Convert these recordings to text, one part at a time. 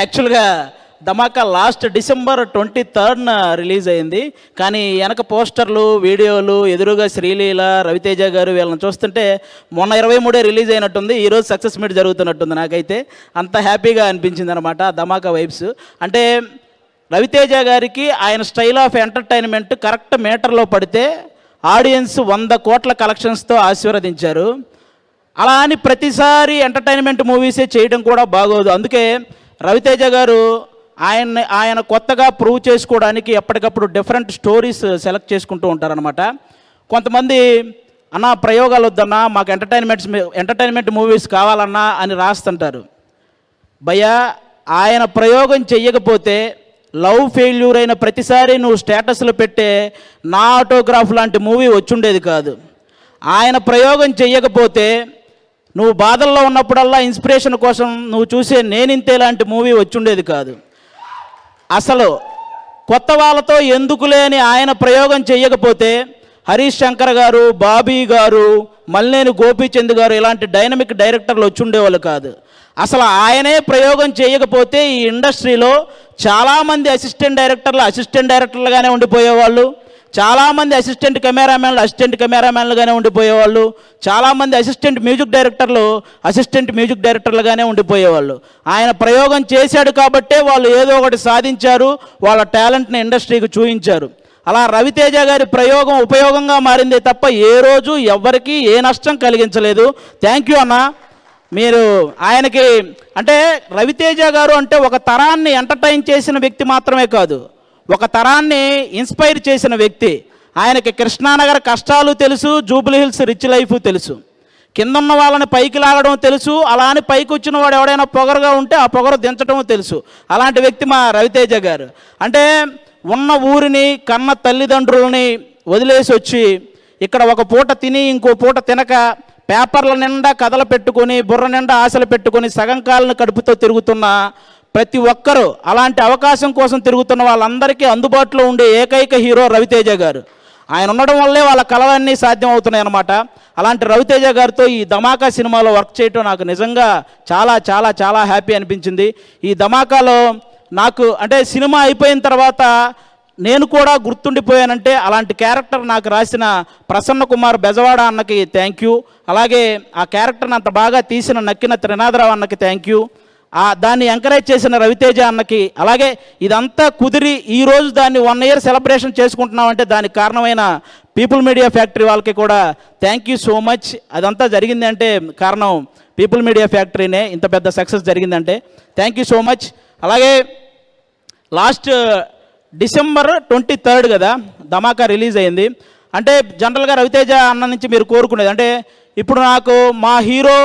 యాక్చువల్గా Dhamaka last December twenty థర్డ్న release అయింది. కానీ వెనక పోస్టర్లు వీడియోలు ఎదురుగా శ్రీలీల రవితేజ గారు వీళ్ళని చూస్తుంటే మొన్న ఇరవై మూడే రిలీజ్ అయినట్టుంది. ఈరోజు సక్సెస్ మీట్ జరుగుతున్నట్టుంది నాకైతే. అంత హ్యాపీగా అనిపించింది అనమాట ధమాకా వైబ్స్ అంటే రవితేజ గారికి ఆయన స్టైల్ ఆఫ్ ఎంటర్టైన్మెంట్ కరెక్ట్ మీటర్లో పడితే ఆడియన్స్ వంద కోట్ల కలెక్షన్స్తో ఆశీర్వదించారు. అలా అని ప్రతిసారి ఎంటర్టైన్మెంట్ మూవీసే చేయడం కూడా బాగోదు. అందుకే రవితేజ గారు ఆయన ఆయన కొత్తగా ప్రూవ్ చేసుకోవడానికి ఎప్పటికప్పుడు డిఫరెంట్ స్టోరీస్ సెలెక్ట్ చేసుకుంటూ ఉంటారనమాట కొంతమంది అన్న ప్రయోగాలు వద్దన్నా మాకు ఎంటర్టైన్మెంట్స్ ఎంటర్టైన్మెంట్ మూవీస్ కావాలన్నా అని రాస్తుంటారు. భయ్యా ఆయన ప్రయోగం చెయ్యకపోతే లవ్ ఫెయిల్యూర్ అయిన ప్రతిసారి నువ్వు స్టేటస్లో పెట్టే నా ఆటోగ్రాఫ్ లాంటి మూవీ వచ్చుండేది కాదు. ఆయన ప్రయోగం చెయ్యకపోతే నువ్వు బాధల్లో ఉన్నప్పుడల్లా ఇన్స్పిరేషన్ కోసం నువ్వు చూసే నేనింతే లాంటి మూవీ వచ్చుండేది కాదు. అసలు కొత్త వాళ్ళతో ఎందుకు లేని ఆయన ప్రయోగం చేయకపోతే హరీష్ శంకర్ గారు బాబీ గారు మల్లేని గోపీచంద్ గారు ఇలాంటి డైనమిక్ డైరెక్టర్లు వచ్చిండేవాళ్ళు కాదు. అసలు ఆయనే ప్రయోగం చేయకపోతే ఈ ఇండస్ట్రీలో చాలామంది అసిస్టెంట్ డైరెక్టర్లు అసిస్టెంట్ డైరెక్టర్లుగానే ఉండిపోయేవాళ్ళు. చాలామంది అసిస్టెంట్ కెమెరామెన్లు అసిస్టెంట్ కెమెరామెన్లుగానే ఉండిపోయేవాళ్ళు. చాలామంది అసిస్టెంట్ మ్యూజిక్ డైరెక్టర్లు అసిస్టెంట్ మ్యూజిక్ డైరెక్టర్లుగానే ఉండిపోయేవాళ్ళు. ఆయన ప్రయోగం చేశాడు కాబట్టే వాళ్ళు ఏదో ఒకటి సాధించారు వాళ్ళ టాలెంట్ని ఇండస్ట్రీకి చూపించారు అలా రవితేజ గారి ప్రయోగం ఉపయోగంగా మారిందే తప్ప ఏ రోజు ఎవ్వరికీ ఏ నష్టం కలిగించలేదు. థ్యాంక్ యూ అన్న. మీరు ఆయనకి అంటే రవితేజ గారు అంటే ఒక తరాన్ని ఎంటర్టైన్ చేసిన వ్యక్తి మాత్రమే కాదు. ఒక తరాన్ని ఇన్స్పైర్ చేసిన వ్యక్తి. ఆయనకి కృష్ణానగర్ కష్టాలు తెలుసు జూబ్లీ హిల్స్ రిచ్ లైఫ్ తెలుసు. కిందన్న వాళ్ళని పైకి లాగడం తెలుసు అలా అని పైకి వచ్చిన వాడు ఎవడైనా పొగరుగా ఉంటే ఆ పొగరు దించడం తెలుసు. అలాంటి వ్యక్తి మా రవితేజ గారు. అంటే ఉన్న ఊరిని కన్న తల్లిదండ్రులని వదిలేసి వచ్చి ఇక్కడ ఒక పూట తిని ఇంకో పూట తినక పేపర్ల నిండా కథలు పెట్టుకొని బుర్ర నిండా ఆశలు పెట్టుకొని సగం కాలను కడుపుతో తిరుగుతున్న ప్రతి ఒక్కరూ అలాంటి అవకాశం కోసం తిరుగుతున్న వాళ్ళందరికీ అందుబాటులో ఉండే ఏకైక హీరో రవితేజ గారు. ఆయన ఉండడం వల్లే వాళ్ళ కళలన్నీ సాధ్యం అవుతున్నాయి అన్నమాట. అలాంటి రవితేజ గారితో ఈ ధమాకా సినిమాలో వర్క్ చేయటం నాకు నిజంగా చాలా చాలా చాలా హ్యాపీ అనిపించింది. ఈ ధమాకాలో నాకు అంటే సినిమా అయిపోయిన తర్వాత నేను కూడా గుర్తుండిపోయానంటే అలాంటి క్యారెక్టర్ నాకు రాసిన ప్రసన్న కుమార్ బెజవాడ అన్నకి థ్యాంక్ యూ అలాగే ఆ క్యారెక్టర్ని అంత బాగా తీసిన నక్కిన త్రినాథరావు అన్నకి థ్యాంక్ యూ ఆ దాన్ని ఎంకరేజ్ చేసిన రవితేజ అన్నకి అలాగే ఇదంతా కుదిరి ఈరోజు దాన్ని వన్ ఇయర్ సెలబ్రేషన్ చేసుకుంటున్నామంటే దానికి కారణమైన పీపుల్ మీడియా ఫ్యాక్టరీ వాళ్ళకి కూడా థ్యాంక్ యూ సో మచ్ అదంతా జరిగిందంటే కారణం పీపుల్ మీడియా ఫ్యాక్టరీనే ఇంత పెద్ద సక్సెస్ జరిగిందంటే. థ్యాంక్ యూ సో మచ్ అలాగే లాస్ట్ డిసెంబర్ ట్వంటీ థర్డ్ కదా ధమాకా రిలీజ్ అయింది. అంటే జనరల్గా రవితేజ అన్న నుంచి మీరు కోరుకునేది అంటే ఇప్పుడు నాకు మా హీరో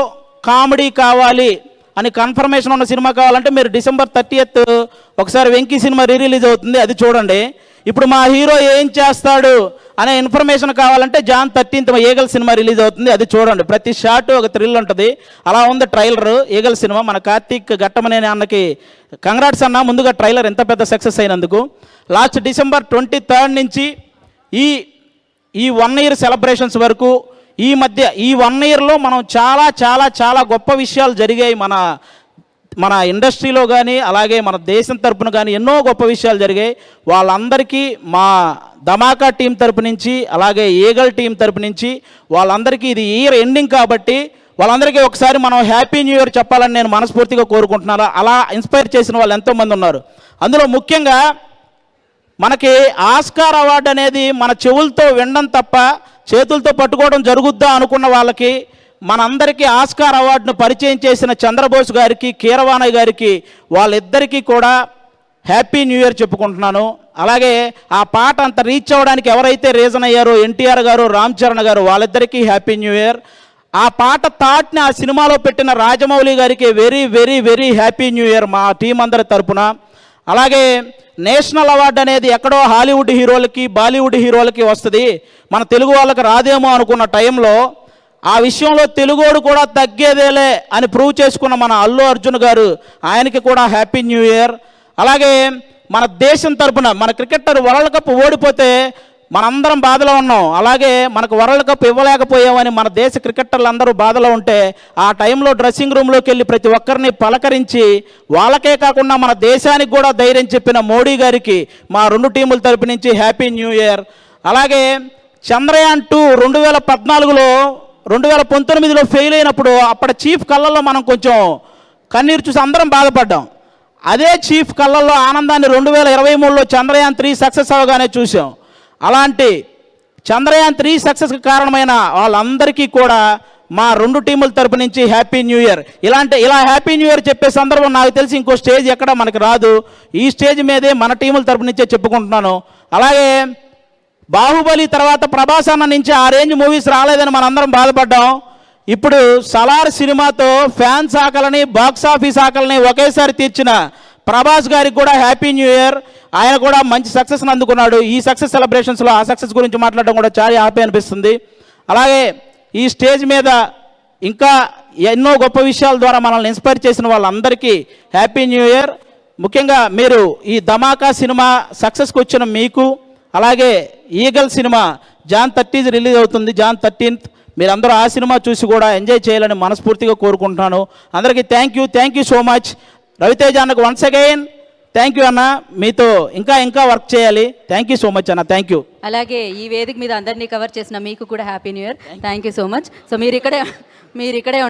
కామెడీ కావాలి అని కన్ఫర్మేషన్ ఉన్న సినిమా కావాలంటే మీరు డిసెంబర్ థర్టీయత్ ఒకసారి వెంకీ సినిమా రీ రిలీజ్ అవుతుంది అది చూడండి. ఇప్పుడు మా హీరో ఏం చేస్తాడు అనే ఇన్ఫర్మేషన్ కావాలంటే Jan thirteenth Eagle cinema release అవుతుంది అది చూడండి. ప్రతి షాట్ ఒక థ్రిల్ ఉంటుంది. అలా ఉంది ట్రైలర్ ఈగల్ సినిమా. మన కార్తీక్ ఘట్టమనేని అన్నకి కంగ్రాట్స్ అన్న ముందుగా ట్రైలర్ ఎంత పెద్ద సక్సెస్ అయినందుకు. లాస్ట్ డిసెంబర్ ట్వంటీ థర్డ్ నుంచి ఈ ఈ వన్ ఇయర్ సెలబ్రేషన్స్ వరకు ఈ మధ్య ఈ వన్ ఇయర్లో మనం చాలా చాలా చాలా గొప్ప విషయాలు జరిగాయి మన మన ఇండస్ట్రీలో కానీ అలాగే మన దేశం తరపున కానీ ఎన్నో గొప్ప విషయాలు జరిగాయి. వాళ్ళందరికీ మా ధమాకా టీం తరపు నుంచి అలాగే ఈగల్ టీం తరపు నుంచి వాళ్ళందరికీ ఇది ఇయర్ ఎండింగ్ కాబట్టి వాళ్ళందరికీ ఒకసారి మనం హ్యాపీ న్యూ ఇయర్ చెప్పాలని నేను మనస్ఫూర్తిగా కోరుకుంటున్నాను. అలా ఇన్స్పైర్ చేసిన వాళ్ళు ఎంతోమంది ఉన్నారు. అందులో ముఖ్యంగా మనకి ఆస్కార్ అవార్డు అనేది మన చెవులతో వినడం తప్ప చేతులతో పట్టుకోవడం జరుగుద్దా అనుకున్న వాళ్ళకి మనందరికీ ఆస్కార్ అవార్డును పరిచయం చేసిన చంద్రబోస్ గారికి కీరవాణి గారికి వాళ్ళిద్దరికీ కూడా హ్యాపీ న్యూ ఇయర్ చెప్పుకుంటున్నాను. అలాగే ఆ పాట అంత రీచ్ అవ్వడానికి ఎవరైతే రీజన్ అయ్యారో ఎన్టీఆర్ గారు రామ్ చరణ్ గారు వాళ్ళిద్దరికీ హ్యాపీ న్యూ ఇయర్. ఆ పాట థాట్ని ఆ సినిమాలో పెట్టిన రాజమౌళి గారికి very very very happy new year మా టీం అందరి తరపున. అలాగే నేషనల్ అవార్డు అనేది ఎక్కడో హాలీవుడ్ హీరోలకి బాలీవుడ్ హీరోలకి వస్తుంది. మన తెలుగు వాళ్ళకి రాదేమో అనుకున్న టైంలో ఆ విషయంలో తెలుగోడు కూడా తగ్గేదేలే అని ప్రూవ్ చేసుకున్న మన అల్లు అర్జున్ గారు ఆయనకి కూడా హ్యాపీ న్యూ ఇయర్. అలాగే మన దేశం తరపున మన క్రికెటర్ వరల్డ్ కప్ ఓడిపోతే మనందరం బాధలో ఉన్నాం. అలాగే మనకు వరల్డ్ కప్ ఇవ్వలేకపోయామని మన దేశ క్రికెటర్లు అందరూ బాధలో ఉంటే ఆ టైంలో డ్రెస్సింగ్ రూమ్లోకి వెళ్ళి ప్రతి ఒక్కరిని పలకరించి వాళ్ళకే కాకుండా మన దేశానికి కూడా ధైర్యం చెప్పిన మోడీ గారికి మా రెండు టీముల తరపు నుంచి హ్యాపీ న్యూ ఇయర్. అలాగే చంద్రయాన్ టూ రెండు వేల పద్నాలుగులో రెండు వేల పంతొమ్మిదిలో ఫెయిల్ అయినప్పుడు అప్పటి చీఫ్ కళ్ళల్లో మనం కొంచెం కన్నీరు చూసి అందరం బాధపడ్డాం. అదే చీఫ్ కళ్ళల్లో ఆనందాన్ని రెండు వేల ఇరవై మూడులో చంద్రయాన్ త్రీ సక్సెస్ అవగానే చూసాం అలాంటి చంద్రయాన్ త్రీ సక్సెస్కి కారణమైన వాళ్ళందరికీ కూడా మా రెండు టీముల తరపు నుంచి హ్యాపీ న్యూ ఇయర్. ఇలాంటి ఇలా హ్యాపీ న్యూ ఇయర్ చెప్పే సందర్భం నాకు తెలిసి ఇంకో స్టేజ్ ఎక్కడ మనకి రాదు. ఈ స్టేజ్ మీదే మన టీముల తరపు నుంచే చెప్పుకుంటున్నాను. అలాగే బాహుబలి తర్వాత ప్రభాస్ అన్న నుంచి ఆ రేంజ్ మూవీస్ రాలేదని మనందరం బాధపడ్డాం. ఇప్పుడు సలార్ సినిమాతో ఫ్యాన్స్ ఆకలని బాక్స్ ఆఫీస్ ఆకలని ఒకేసారి తీర్చిన ప్రభాస్ గారికి కూడా హ్యాపీ న్యూ ఇయర్. ఆయన కూడా మంచి సక్సెస్ని అందుకున్నాడు. ఈ సక్సెస్ సెలబ్రేషన్స్లో ఆ సక్సెస్ గురించి మాట్లాడడం కూడా చాలా హ్యాపీ అనిపిస్తుంది. అలాగే ఈ స్టేజ్ మీద ఇంకా ఎన్నో గొప్ప విషయాల ద్వారా మనల్ని ఇన్స్పైర్ చేసిన వాళ్ళందరికీ హ్యాపీ న్యూ ఇయర్ ముఖ్యంగా మీరు ఈ ధమాకా సినిమా సక్సెస్కి వచ్చిన మీకు అలాగే Eagle cinema Jan thirteenth release అవుతుంది. జాన్ థర్టీన్త్ మీరందరూ ఆ సినిమా చూసి కూడా ఎంజాయ్ చేయాలని మనస్ఫూర్తిగా కోరుకుంటున్నాను. అందరికీ thank you thank you so much Raviteja అన్నకు వన్స్ అగైన్ థ్యాంక్ యూ అన్న. మీతో ఇంకా ఇంకా వర్క్ చేయాలి. థ్యాంక్ యూ సో మచ్ అన్న. థ్యాంక్ యూ అలాగే ఈ వేదిక మీద అందరినీ కవర్ చేసిన మీకు కూడా happy new year thank you so much so మీరు ఇక్కడే మీరు ఇక్కడే